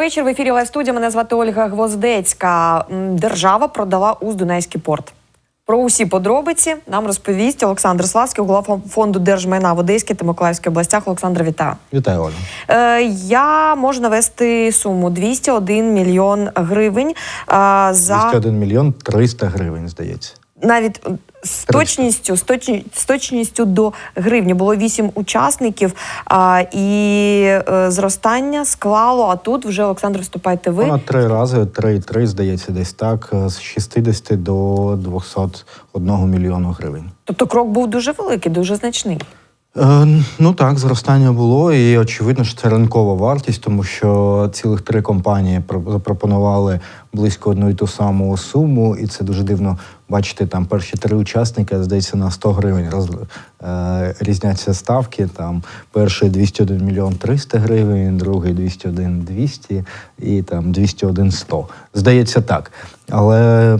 Добрий вечір. В ефірі Лайв студія. Мене звати Ольга Гвоздецька. Держава продала уз Дунайський порт. Про усі подробиці нам розповість Олександр Славський, голова фонду держмайна в Одеській та Миколаївській областях. Олександр, вітаю. Вітаю, Оля. Е, я можу навести суму 201 мільйон гривень. Е, за 201 мільйон 300 гривень, здається. навіть з точністю, з точні- з точністю до гривні було вісім учасників, а, і е, зростання склало. А тут вже Олександр, вступайте ви. Понад три рази, 3,3, здається, десь так, з 60 до 201 мільйону гривень. Тобто крок був дуже великий, дуже значний. Е, ну так, зростання було, і очевидно, що це ринкова вартість, тому що цілих три компанії про- запропонували близько одну і ту саму суму, і це дуже дивно бачити там перші три учасники, здається, на 100 гривень роз, е, різняться ставки. Там перший 201 мільйон 300 гривень, другий 201 200 і там 201 100. Здається, так. Але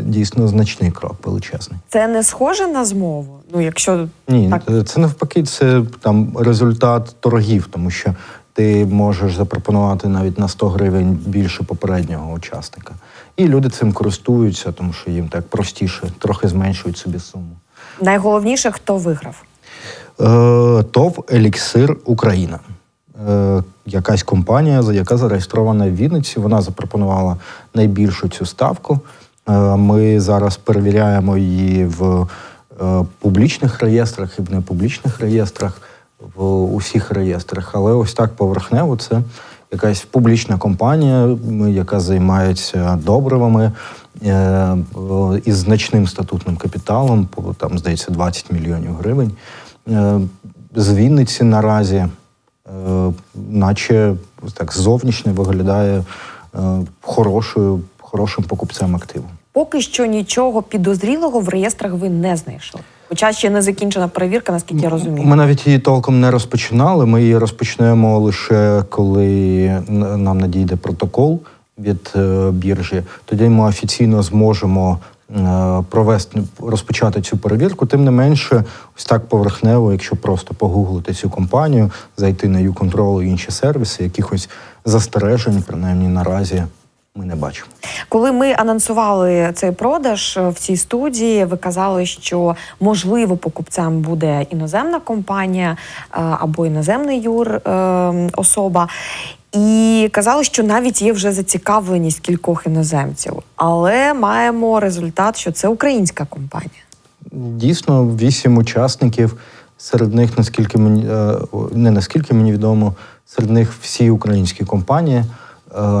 дійсно значний крок величезний. Це не схоже на змову. Ну, якщо Ні, так. це навпаки, це там результат торгів, тому що ти можеш запропонувати навіть на 100 гривень більше попереднього учасника. І люди цим користуються, тому що їм так простіше, трохи зменшують собі суму. найголовніше, хто виграв. Е, ТОВ Еліксир Україна. Е, якась компанія, за- яка зареєстрована в Вінниці. Вона запропонувала найбільшу цю ставку. Е, ми зараз перевіряємо її в е, публічних реєстрах і в непублічних реєстрах, в усіх реєстрах. Але ось так поверхнево це якась публічна компанія, яка займається добривами е, із значним статутним капіталом, там, здається, 20 мільйонів гривень. Е, З Вінниці наразі, е, наче так зовнішньо виглядає е, хорошою, хорошим покупцем активу. Поки що нічого підозрілого в реєстрах ви не знайшли. Хоча ще не закінчена перевірка, наскільки я розумію. Ми навіть її толком не розпочинали. Ми її розпочнемо лише коли нам надійде протокол від е, біржі. Тоді ми офіційно зможемо е, провести розпочати цю перевірку. Тим не менше, ось так поверхнево, якщо просто погуглити цю компанію, зайти на YouControl і інші сервіси, якихось застережень, принаймні наразі, ми не бачимо. Коли ми анонсували цей продаж е, в цій студії, ви казали, що можливо покупцем буде іноземна компанія е, або іноземний юр е, особа. І казали, що навіть є вже зацікавленість кількох іноземців, але маємо результат, що це українська компанія. Дійсно, вісім учасників. Серед них, наскільки мені не наскільки мені відомо, серед них всі українські компанії,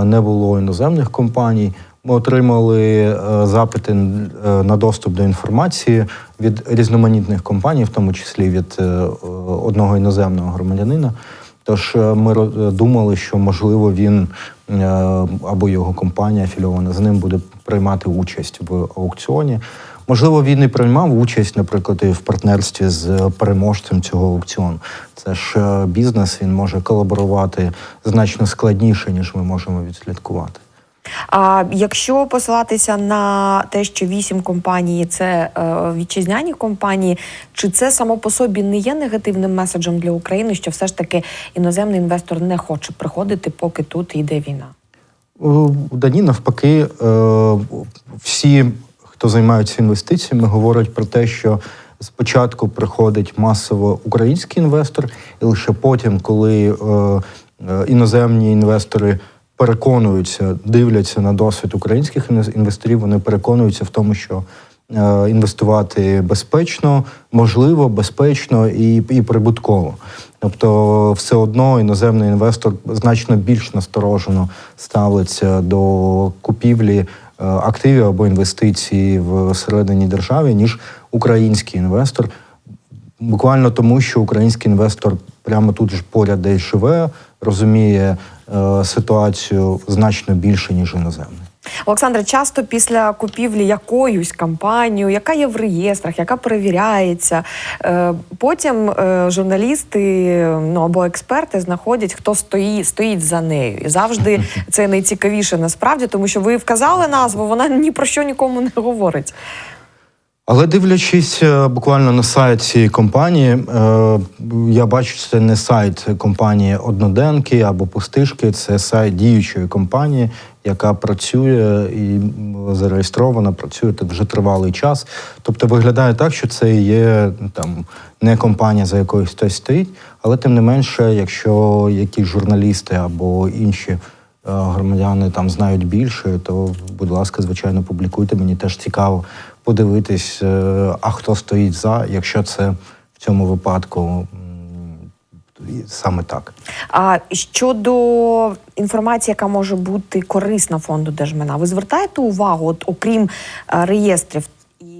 не було іноземних компаній. Ми отримали е, запити е, на доступ до інформації від різноманітних компаній, в тому числі від е, одного іноземного громадянина. Тож е, ми е, думали, що можливо він е, або його компанія афільована з ним буде приймати участь в аукціоні. Можливо, він і приймав участь, наприклад, і в партнерстві з переможцем цього аукціону. Це ж е, бізнес, він може колаборувати значно складніше, ніж ми можемо відслідкувати. А якщо посилатися на те, що вісім компаній це е, вітчизняні компанії, чи це само по собі не є негативним меседжем для України, що все ж таки іноземний інвестор не хоче приходити, поки тут йде війна? У Дані навпаки, е, всі, хто займаються інвестиціями, говорять про те, що спочатку приходить масово український інвестор, і лише потім, коли е, е, іноземні інвестори переконуються, дивляться на досвід українських інвесторів, вони переконуються в тому, що е, інвестувати безпечно, можливо, безпечно і, і прибутково. Тобто, все одно іноземний інвестор значно більш насторожено ставиться до купівлі активів або інвестицій в середині держави, ніж український інвестор. Буквально тому, що український інвестор прямо тут ж поряд десь живе, розуміє е, ситуацію значно більше, ніж іноземний. Олександре, часто після купівлі якоюсь компанією, яка є в реєстрах, яка перевіряється, е, потім е, журналісти ну або експерти знаходять, хто стоїть, стоїть за нею. І завжди це найцікавіше насправді, тому що ви вказали назву, вона ні про що нікому не говорить. Але дивлячись е, буквально на сайт цієї компанії, е, я бачу, це не сайт компанії Одноденки або Пустишки, це сайт діючої компанії, яка працює і зареєстрована, працює тут вже тривалий час. Тобто виглядає так, що це є там не компанія, за якою хтось стоїть, але тим не менше, якщо якісь журналісти або інші громадяни там знають більше, то будь ласка, звичайно, публікуйте. Мені теж цікаво подивитись, е, а хто стоїть за, якщо це в цьому випадку саме так. А щодо інформації, яка може бути корисна фонду держмайна, ви звертаєте увагу, от окрім е, реєстрів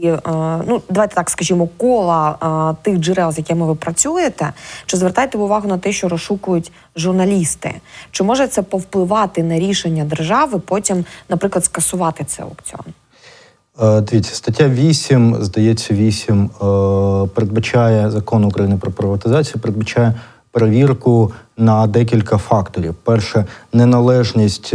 е, ну давайте так скажімо, кола е, тих джерел, з якими ви працюєте, чи звертаєте ви увагу на те, що розшукують журналісти? Чи може це повпливати на рішення держави потім, наприклад, скасувати цей аукціон? Е, Дивіться, стаття 8, здається, 8 е, передбачає закон України про приватизацію, передбачає перевірку на декілька факторів. Перше, неналежність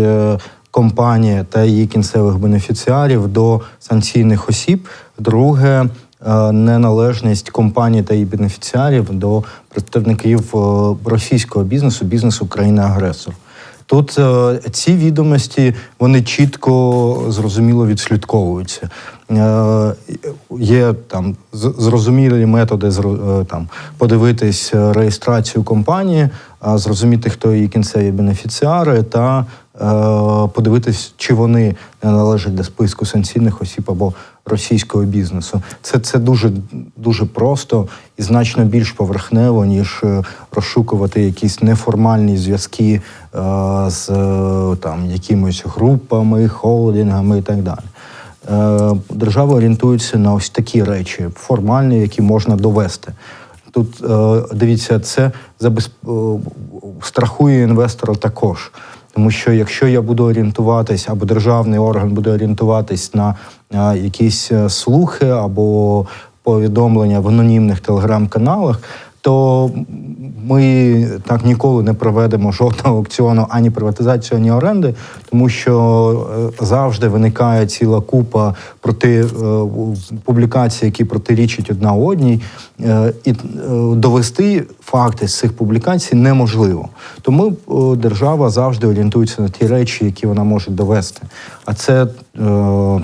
компанії та її кінцевих бенефіціарів до санкційних осіб. Друге, е, неналежність компанії та її бенефіціарів до представників е, російського бізнесу, бізнесу країни-агресор. Тут е, ці відомості вони чітко зрозуміло відслідковуються. Є там зрозумілі методи там подивитись реєстрацію компанії, зрозуміти, хто її кінцеві бенефіціари, та подивитись, чи вони не належать до списку санкційних осіб або російського бізнесу. Це, це дуже, дуже просто і значно більш поверхнево, ніж е, розшукувати якісь неформальні зв'язки е, з е, там, якимись групами, холдингами і так далі. Е, Держава орієнтується на ось такі речі, формальні, які можна довести. Тут е, дивіться, це забез... е, страхує інвестора також. Тому що якщо я буду орієнтуватись, або державний орган буде орієнтуватись на е, якісь е, слухи або повідомлення в анонімних телеграм-каналах, то ми так ніколи не проведемо жодного аукціону ані приватизацію, ані оренди, тому що е, завжди виникає ціла купа проти е, публікацій, які протирічать одна одній, е, і довести факти з цих публікацій неможливо. Тому держава завжди орієнтується на ті речі, які вона може довести. А це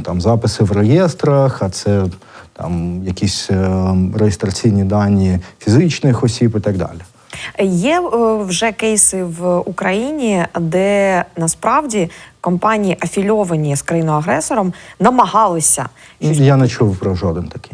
там записи в реєстрах, а це там якісь е, реєстраційні дані фізичних осіб і так далі. Є е, вже кейси в Україні, де насправді компанії, афільовані з країною-агресором, намагалися щось. Я не чув про жоден такий.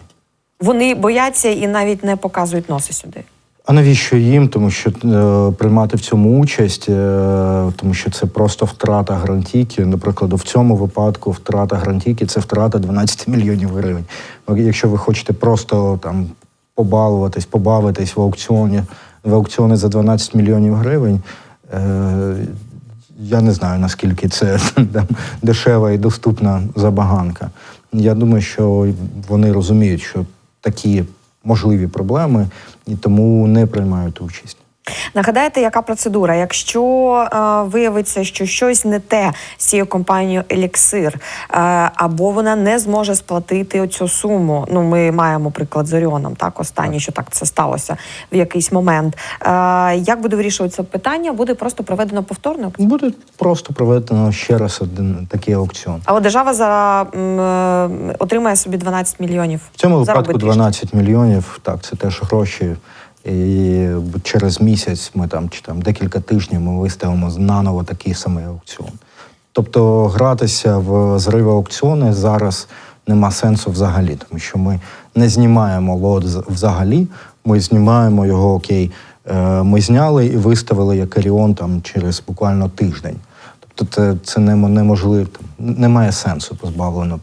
Вони бояться і навіть не показують носи сюди. А навіщо їм? Тому що е, приймати в цьому участь, е, тому що це просто втрата грантіки. Наприклад, в цьому випадку втрата грантіки це втрата 12 мільйонів гривень. Якщо ви хочете просто там побалуватись, побавитись в аукціоні в аукціони за 12 мільйонів гривень. Е, я не знаю наскільки це там, дешева і доступна забаганка. Я думаю, що вони розуміють, що такі можливі проблеми і тому не приймають участь. Нагадаєте, яка процедура? Якщо е, виявиться, що щось не те з цією компанією Еліксир, е, або вона не зможе сплатити оцю суму. Ну, ми маємо приклад з Оріоном, так останній, що так це сталося в якийсь момент. Е, як буде вирішуватися питання? Буде просто проведено повторне аукціон? Буде просто проведено ще раз один такий аукціон. Але держава за м, е, отримає собі 12 мільйонів. В цьому випадку трішки. 12 мільйонів. Так, це теж гроші. І через місяць ми там чи там декілька тижнів ми виставимо наново такий самий аукціон. Тобто гратися в зриви аукціони зараз нема сенсу взагалі, тому що ми не знімаємо лот взагалі. Ми знімаємо його окей. е, Ми зняли і виставили як Аріон там через буквально тиждень. Тобто це, це немо- неможливо, немає сенсу позбавлено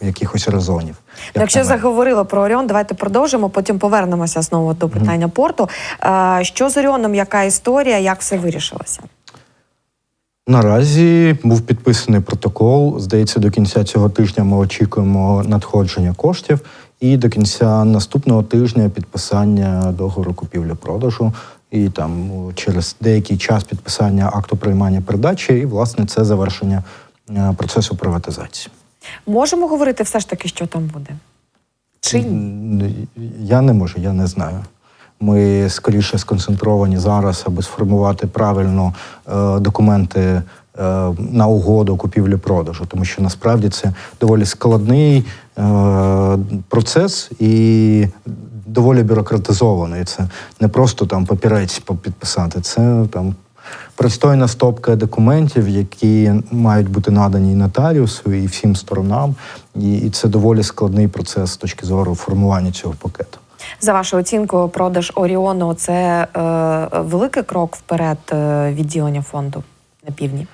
якихось резонів. Як Якщо мене. про Оріон, давайте продовжимо. Потім повернемося знову до питання порту. Е, Що з Оріоном? Яка історія? Як все вирішилося? Наразі був підписаний протокол. Здається, до кінця цього тижня ми очікуємо надходження коштів, і до кінця наступного тижня підписання договору купівлі-продажу. І там через деякий час підписання акту приймання передачі, і власне це завершення е, процесу приватизації. Можемо говорити все ж таки, що там буде? Чи? Я не можу, я не знаю. Ми скоріше сконцентровані зараз, аби сформувати правильно е, документи е, на угоду купівлі-продажу, тому що насправді це доволі складний е, процес і доволі бюрократизований. Це не просто там папірець підписати, це там пристойна стопка документів, які мають бути надані і нотаріусу, і всім сторонам. І, це доволі складний процес з точки зору формування цього пакету. За вашою оцінкою, продаж Оріону це е, великий крок вперед від відділення фонду на півдні.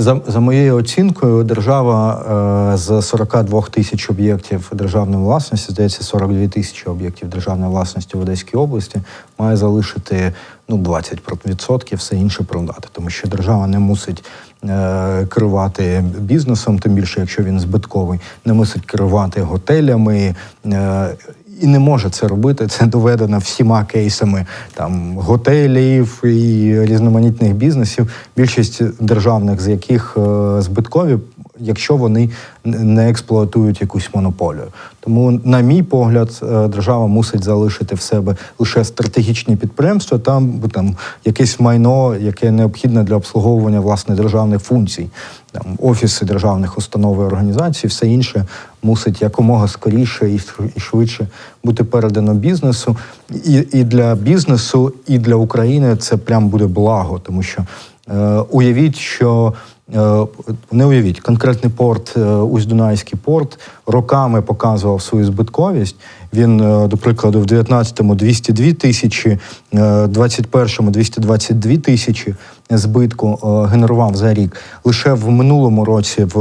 За, за моєю оцінкою, держава е, з 42 тисяч об'єктів державної власності, здається, 42 тисячі об'єктів державної власності в Одеській області, має залишити ну 20% все інше продати, тому що держава не мусить керувати бізнесом, тим більше, якщо він збитковий, не мусить керувати готелями. Е, і не може це робити. Це доведено всіма кейсами там готелів і різноманітних бізнесів, більшість державних з яких е, збиткові, якщо вони не експлуатують якусь монополію. Тому, на мій погляд, е, держава мусить залишити в себе лише стратегічні підприємства, там там якесь майно, яке необхідне для обслуговування власне державних функцій, там офіси державних установ і організацій, все інше мусить якомога скоріше і швидше бути передано бізнесу. І, і для бізнесу, і для України це прям буде благо, тому що уявіть, що Е, Не уявіть, конкретний порт, е, Усть-Дунайський порт, роками показував свою збитковість. Він, е, до прикладу, в 19-му 202 тисячі, е, 21-му 222 тисячі збитку е, генерував за рік. Лише в минулому році, в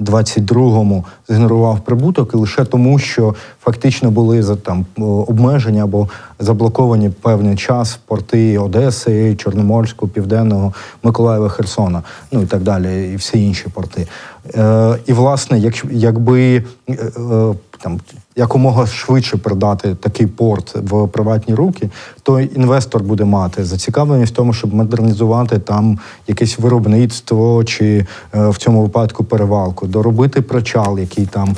22-му, згенерував прибуток, і лише тому, що фактично були за там е, обмежені або заблоковані певний час порти Одеси, Чорноморського, Південного, Миколаєва, Херсона, ну і так далі, і всі інші порти. Е, і власне, якщо якби е, е, там якомога швидше продати такий порт в приватні руки, то інвестор буде мати зацікавленість в тому, щоб модернізувати там якесь виробництво чи е, в цьому випадку перевалку, доробити причал, який там,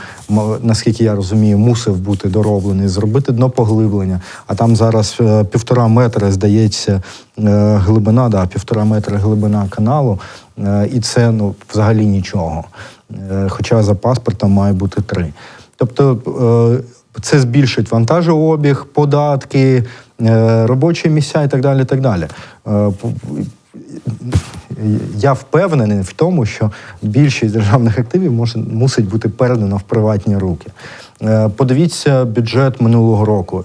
наскільки я розумію, мусив бути дороблений, зробити дно поглиблення. А там зараз е, півтора метра, здається, е, глибина, да, півтора метра глибина каналу, і це ну взагалі нічого. Хоча за паспортом має бути три. Тобто е, це збільшить вантажообіг, податки, е, робочі місця і так далі. Так далі. Е, Я впевнений в тому, що більшість державних активів може мусить бути передано в приватні руки. Подивіться бюджет минулого року,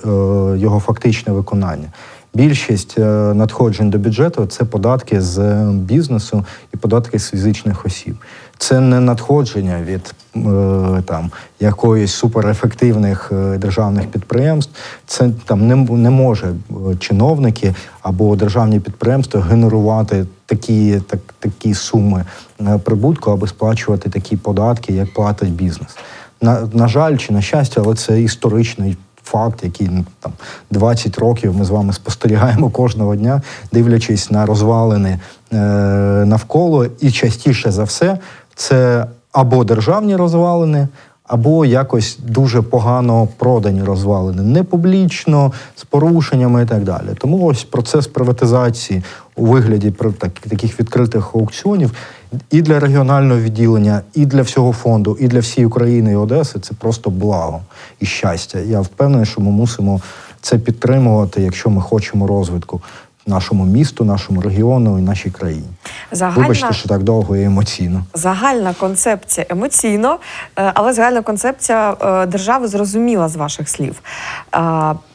його фактичне виконання. Більшість е, надходжень до бюджету це податки з бізнесу і податки з фізичних осіб. Це не надходження від е, там якоїсь суперефективних е, державних підприємств. Це там не, не може е, чиновники або державні підприємства генерувати такі, так, такі суми е, прибутку, аби сплачувати такі податки, як платить бізнес. На, на жаль, чи на щастя, але це історичний факт, який ну, там 20 років ми з вами спостерігаємо кожного дня, дивлячись на розвалини е, навколо, і частіше за все це або державні розвалини. Або якось дуже погано продані розвалини, не публічно, з порушеннями і так далі. Тому ось процес приватизації у вигляді таких відкритих аукціонів і для регіонального відділення, і для всього фонду, і для всієї України і Одеси це просто благо і щастя. Я впевнений, що ми мусимо це підтримувати, якщо ми хочемо розвитку нашому місту, нашому регіону і нашій країні. Загальна, Вибачте, що так довго і емоційно. загальна концепція емоційно, е, але загальна концепція е, держави зрозуміла з ваших слів.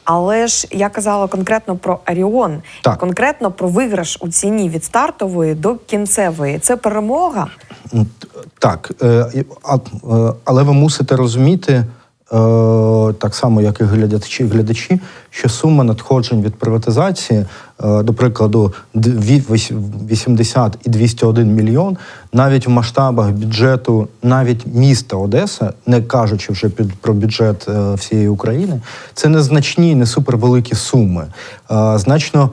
Але ж я казала конкретно про Аріон, Так. конкретно про виграш у ціні від стартової до кінцевої. Це перемога. Так, е, е, але ви мусите розуміти, так само, як і глядачі, глядачі, що сума надходжень від приватизації, е, до прикладу, дві- вісь- 80 і 201 мільйон, навіть в масштабах бюджету, навіть міста Одеса, не кажучи вже під, про бюджет е, всієї України, це незначні, не супервеликі суми. Е, Значно е,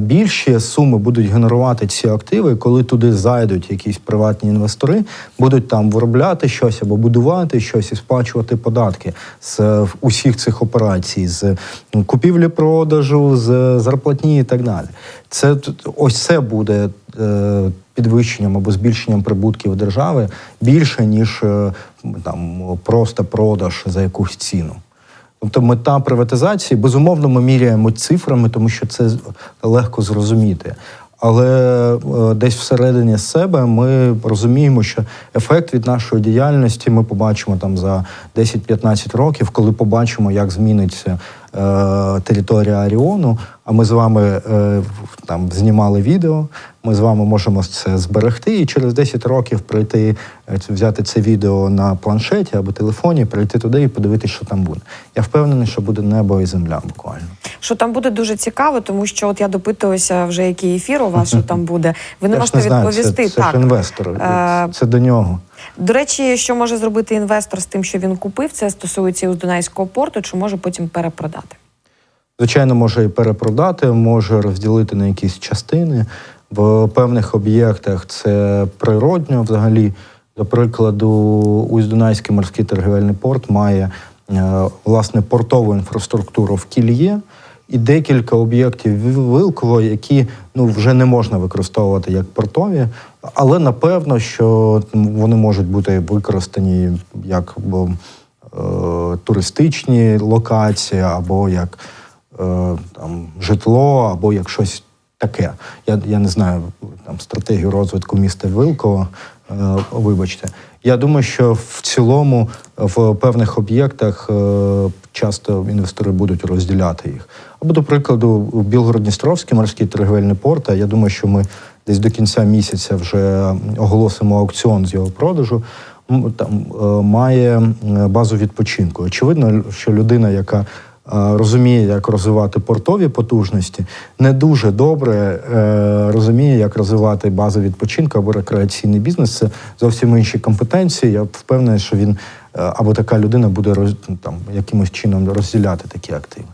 більші суми будуть генерувати ці активи, коли туди зайдуть якісь приватні інвестори, будуть там виробляти щось або будувати щось і сплачувати податки з е, усіх цих операцій, з купівлі-продажу, з зарплатні і так далі. Це ось це буде е, підвищенням або збільшенням прибутків держави більше, ніж е, там просто продаж за якусь ціну. Тобто мета приватизації, безумовно, ми міряємо цифрами, тому що це легко зрозуміти. Але е, десь всередині себе ми розуміємо, що ефект від нашої діяльності ми побачимо там за 10-15 років, коли побачимо, як зміниться територія Аріону. А ми з вами е, там знімали відео. Ми з вами можемо це зберегти і через 10 років прийти, е, взяти це відео на планшеті або телефоні, прийти туди і подивитися, що там буде. Я впевнений, що буде небо і земля буквально. Що там буде дуже цікаво, тому що от я допитувалася вже який ефір у вас, що там буде. Ви не Я можете знаю, відповісти. Це, це так. ж інвестор. Е, Це до нього. До речі, що може зробити інвестор з тим, що він купив, це стосується і Дунайського порту, чи може потім перепродати? Звичайно, може і перепродати, може розділити на якісь частини. В певних об'єктах це природньо взагалі. До прикладу, Усть-Дунайський морський торгівельний порт має е, власне портову інфраструктуру в Кільє і декілька об'єктів Вилково, які ну вже не можна використовувати як портові, але напевно, що вони можуть бути використані як бо, е, туристичні локації або як е, там, житло, або як щось таке. Я, я не знаю там стратегію розвитку міста Вилково. Е, вибачте. Я думаю, що в цілому в певних об'єктах е, часто інвестори будуть розділяти їх. Або, до прикладу, Білгород-Дністровський морський торгівельний порт. Я думаю, що ми десь до кінця місяця вже оголосимо аукціон з його продажу. Там е, має базу відпочинку. Очевидно, що людина, яка розуміє, як розвивати портові потужності, не дуже добре е, розуміє, як розвивати базу відпочинку або рекреаційний бізнес. Це зовсім інші компетенції. Я впевнений, що він е, або така людина буде там якимось чином розділяти такі активи.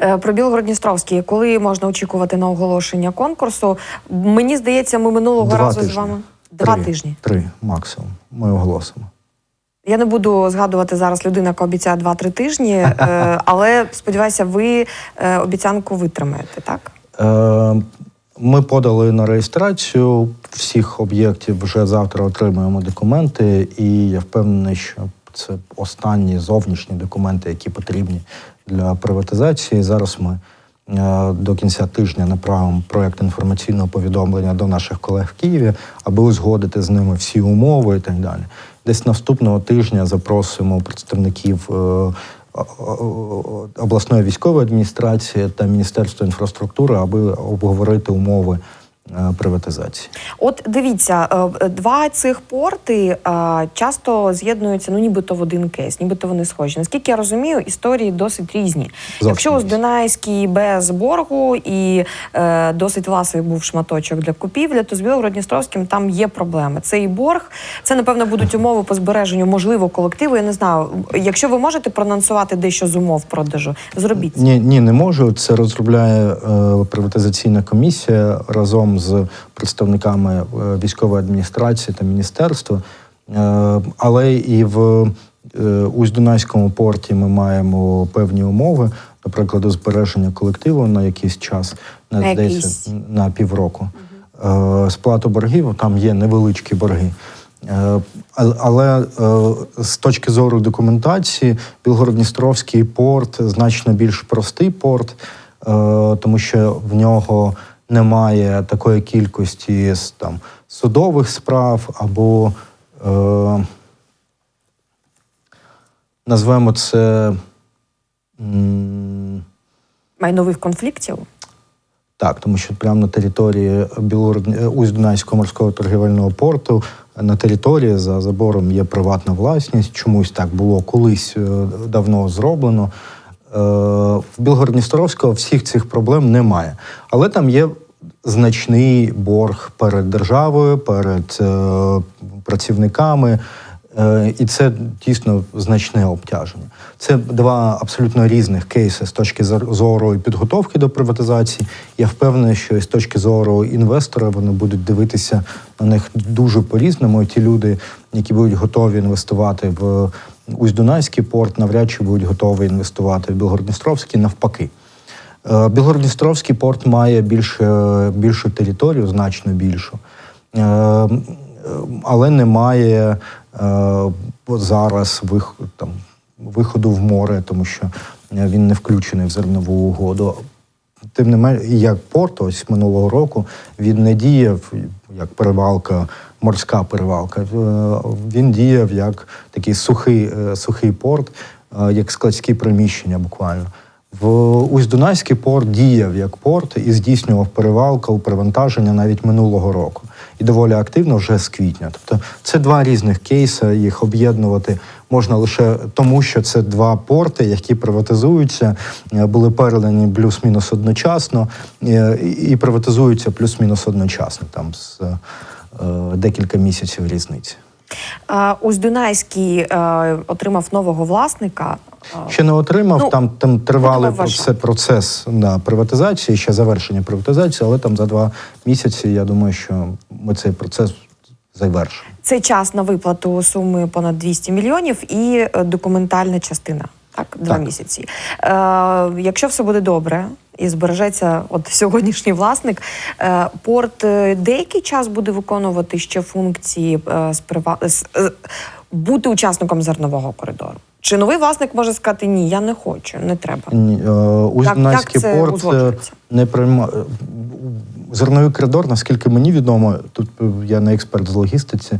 Е, Про Білгород-Дністровський, коли можна очікувати на оголошення конкурсу? Мені здається, ми минулого Два разу тижні. з вами два Три. тижні. Три максимум. Ми оголосимо. Я не буду згадувати зараз людина, яка обіцяє 2-3 тижні, е, але сподіваюся, ви е, обіцянку витримаєте, так? Е, Ми подали на реєстрацію всіх об'єктів. Вже завтра отримуємо документи, і я впевнений, що це останні зовнішні документи, які потрібні для приватизації. Зараз ми до кінця тижня направимо проект інформаційного повідомлення до наших колег в Києві, аби узгодити з ними всі умови і так далі. Десь наступного тижня запросимо представників. е, обласної військової адміністрації та Міністерства інфраструктури, аби обговорити умови приватизації. От дивіться, е, два цих порти е, часто з'єднуються, ну нібито в один кейс, нібито вони схожі. Наскільки я розумію, історії досить різні. Зовсім Якщо ось. Дунайський без боргу і е, досить власний був шматочок для купівлі, то з Білгород-Дністровським там є проблеми. Це і борг, це напевно будуть умови по збереженню, можливо, колективу. Я не знаю. Якщо ви можете проанонсувати дещо з умов продажу, зробіть. Ні, ні, не можу. Це розробляє е, приватизаційна комісія разом з представниками е, військової адміністрації та міністерства. Е, але і в е, Усть-Дунайському порті ми маємо певні умови, наприклад, збереження колективу на якийсь час, на, здається, на півроку. Е, Сплату боргів, там є невеличкі борги. Е, Але е, з точки зору документації, Білгород-Дністровський порт значно більш простий порт, е, тому що в нього немає такої кількості там, судових справ або е, назвемо це. м, майнових конфліктів. так, тому що прямо на території Білород... Усть-Дунайського морського торгівельного порту на території за забором є приватна власність. Чомусь так було колись е, давно зроблено. Е, В Білгород-Дністровського всіх цих проблем немає. Але там є значний борг перед державою, перед е, працівниками. Е, І це дійсно значне обтяження. Це два абсолютно різних кейси з точки зору підготовки до приватизації. Я впевнений, що і з точки зору інвестора вони будуть дивитися на них дуже по-різному. Ті люди, які будуть готові інвестувати в Усть-Дунайський порт, навряд чи будуть готові інвестувати в Білгородністровський, навпаки. Е, Білгородністровський порт має більше, більшу територію, значно більшу, Е, але не має е, зараз там, виходу в море, тому що він не включений в зернову угоду. Тим не менше, як порт, ось минулого року він не діяв як перевалка, морська перевалка. Е, Він діяв як такий сухий, е, сухий порт, е, як складські приміщення буквально. В Усть-Дунайський порт діяв як порт і здійснював перевалку, перевантаження навіть минулого року. І доволі активно вже з квітня. Тобто це два різних кейси, їх об'єднувати можна лише тому, що це два порти, які приватизуються, були передані плюс-мінус одночасно і приватизуються плюс-мінус одночасно, там з декілька місяців різниці. Е, Усть-Дунайський е, отримав нового власника. Е, Ще не отримав, Ну, там, там ваш- це процес на приватизації, ще завершення приватизації, але там за два місяці я думаю, що ми цей процес завершимо. Це час на виплату суми понад 200 мільйонів і е, документальна частина. Так, два Так. місяці. Е, якщо все буде добре і збережеться от сьогоднішній власник, е, порт е, деякий час буде виконувати ще функції з прива... е, бути учасником зернового коридору. Чи новий власник може сказати ні, я не хочу, не треба. Ні, як порт не приймає. Зерновий коридор, наскільки мені відомо, тут я не експерт з логістиці,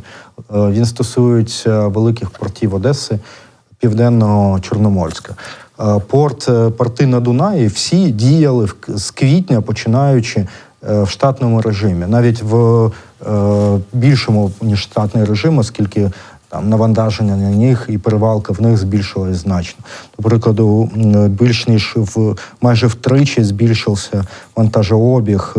він стосується великих портів Одеси, Південного Чорноморська. Е, Порт, е, порти на Дунаї всі діяли з квітня, починаючи е, в штатному режимі, навіть в більшому ніж штатний режим, оскільки там навантаження на них і перевалка в них збільшилась значно. До прикладу, більш ніж в майже втричі збільшився вантажообіг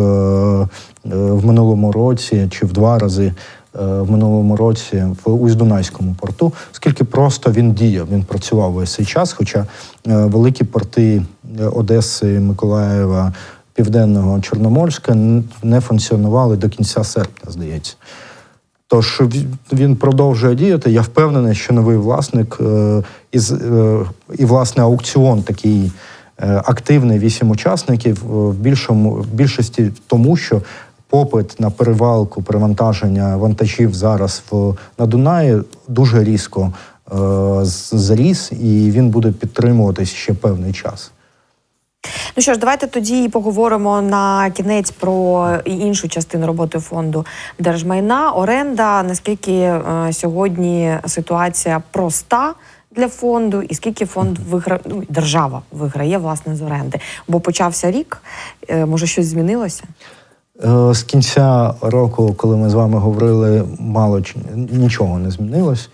в минулому році чи в два рази. Е, В минулому році в Усть-Дунайському порту, оскільки просто він діяв, він працював весь цей час. Хоча е, великі порти е, Одеси, Миколаєва, Південного Чорноморська не функціонували до кінця серпня, здається. Тож він продовжує діяти. Я впевнений, що новий власник із, і власне аукціон такий активний, вісім учасників в більшому в більшості тому, що попит на перевалку, перевантаження вантажів зараз в на Дунаї дуже різко е, зріс, і він буде підтримуватись ще певний час. Ну що ж, давайте тоді поговоримо на кінець про іншу частину роботи фонду держмайна, оренда. Наскільки е, сьогодні ситуація проста для фонду, і скільки фонд вигра... ну, держава виграє власне з оренди? Бо почався рік, е, може щось змінилося? Е, З кінця року, коли ми з вами говорили, мало нічого не змінилось.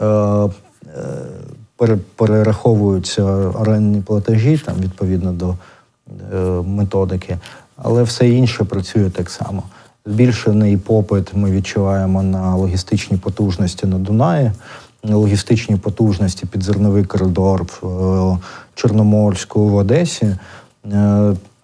Е, е, Перераховуються орендні платежі там, відповідно до методики, але все інше працює так само. Збільшений попит ми відчуваємо на логістичні потужності на Дунаї, на логістичні потужності під зерновий коридор в Чорноморську в Одесі.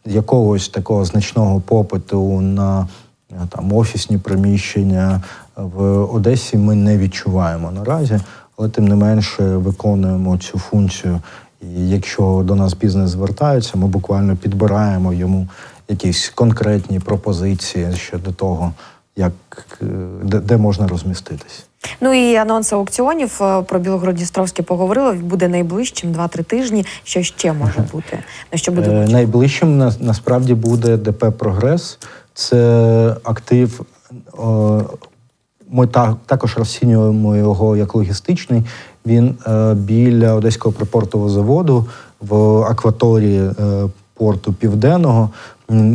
Якогось такого значного попиту на е, там офісні приміщення в Одесі ми не відчуваємо наразі, але тим не менше виконуємо цю функцію. І якщо до нас бізнес звертається, ми буквально підбираємо йому якісь конкретні пропозиції щодо того, як е, де, де можна розміститись. Ну і анонс аукціонів е, про Білогородністровське поговорили. Буде найближчим 2-3 тижні. Що ще може бути? На що буде Е. Найближчим на, насправді буде ДП Прогрес. Це актив. Е, ми та, також розцінюємо його як логістичний. Він е, біля Одеського припортового заводу в акваторії е, порту Південного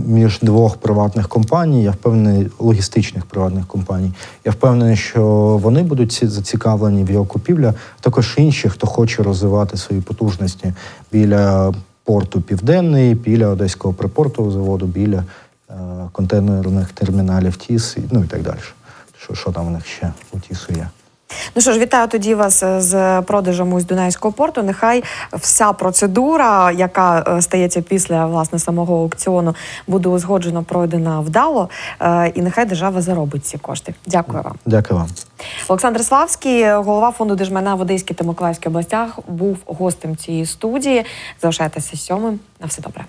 між двох приватних компаній. Я впевнений, логістичних приватних компаній. Я впевнений, що вони будуть ці- зацікавлені в його купівлі. Також інші, хто хоче розвивати свої потужності біля порту Південний, біля Одеського припортового заводу, біля е, контейнерних терміналів ТІС, ну і так далі. Що, що там у них ще у ТІСу є? Ну що ж, вітаю тоді вас е, з продажем ось Дунайського порту. Нехай вся процедура, яка е, стається після власне самого аукціону, буде узгоджено пройдена вдало, е, і нехай держава заробить ці кошти. Дякую вам. Дякую вам. Олександр Славський, голова фонду держмайна в Одеській та Миколаївській областях, був гостем цієї студії. Залишайтеся сьомим. На все добре.